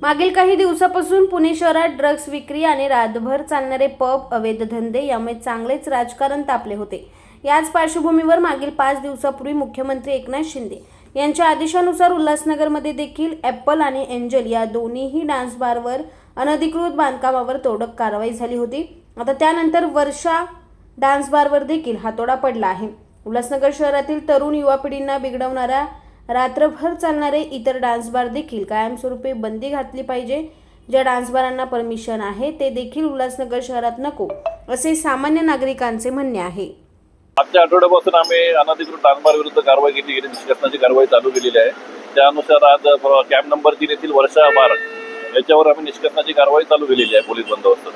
मागील काही दिवसापासून पुणे शहरात ड्रग्ज विक्री आणि रातभर चालणारे पब अवैध धंदे यामुळे चांगलेच राजकारण तापले होते. याच पार्श्वभूमीवर मागील पाच दिवसापूर्वी मुख्यमंत्री एकनाथ शिंदे यांच्या आदेशानुसार उल्हासनगरमध्ये देखील ॲपल आणि एंजल या दोन्हीही डान्स बारवर अनधिकृत बांधकामावर तोडक कारवाई झाली होती. आता त्यानंतर वर्षा डान्स बारवर देखील हातोडा पडला आहे. उल्हासनगर शहरातील तरुण युवा पिढींना बिघडवणाऱ्या रात्रभर चालणारे इतर डान्स बार देखील कायमस्वरूपी बंदी घातली पाहिजे. ज्या डान्स बारांना परमिशन आहे ते देखील उल्हासनगर शहरात नको असे सामान्य नागरिकांचे म्हणणे आहे. मागच्या आठवड्यापासून आम्ही अनधिकृत डान्सबार विरुद्ध कारवाई केली गेली निष्कर्षणाची कारवाई चालू केलेली आहे. त्यानुसार आज कॅम्प नंबर तीन येथील वर्षा बार याच्यावर आम्ही निष्कर्षणाची कारवाई चालू केलेली आहे पोलीस बंदोबस्त.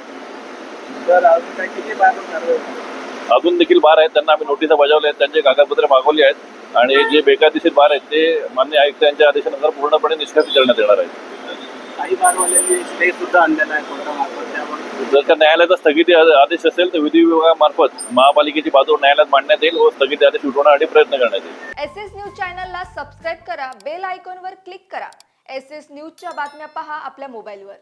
अजून देखील बार आहेत त्यांना आम्ही नोटिसा बजावल्या आहेत त्यांचे कागदपत्रे मागवली आहेत आणि जे बेकायदेशीर बार आहेत ते मान्य आयुक्त यांच्या आदेशानुसार पूर्णपणे निष्कासित करण्यात येणार आहेत. आहे जर का न्यायालयाचा स्थगिती आदेश असेल तर विधी विभागामार्फत महापालिकेची बाजू न्यायालयात मांडण्यात येईल व स्थगिती आदेश उठवण्यासाठी प्रयत्न करण्यात येईल. एस एस न्यूज चॅनलला सबस्क्राईब करा बेल आयकॉनवर क्लिक करा. एस एस न्यूजच्या बातम्या पहा आपल्या मोबाईलवर.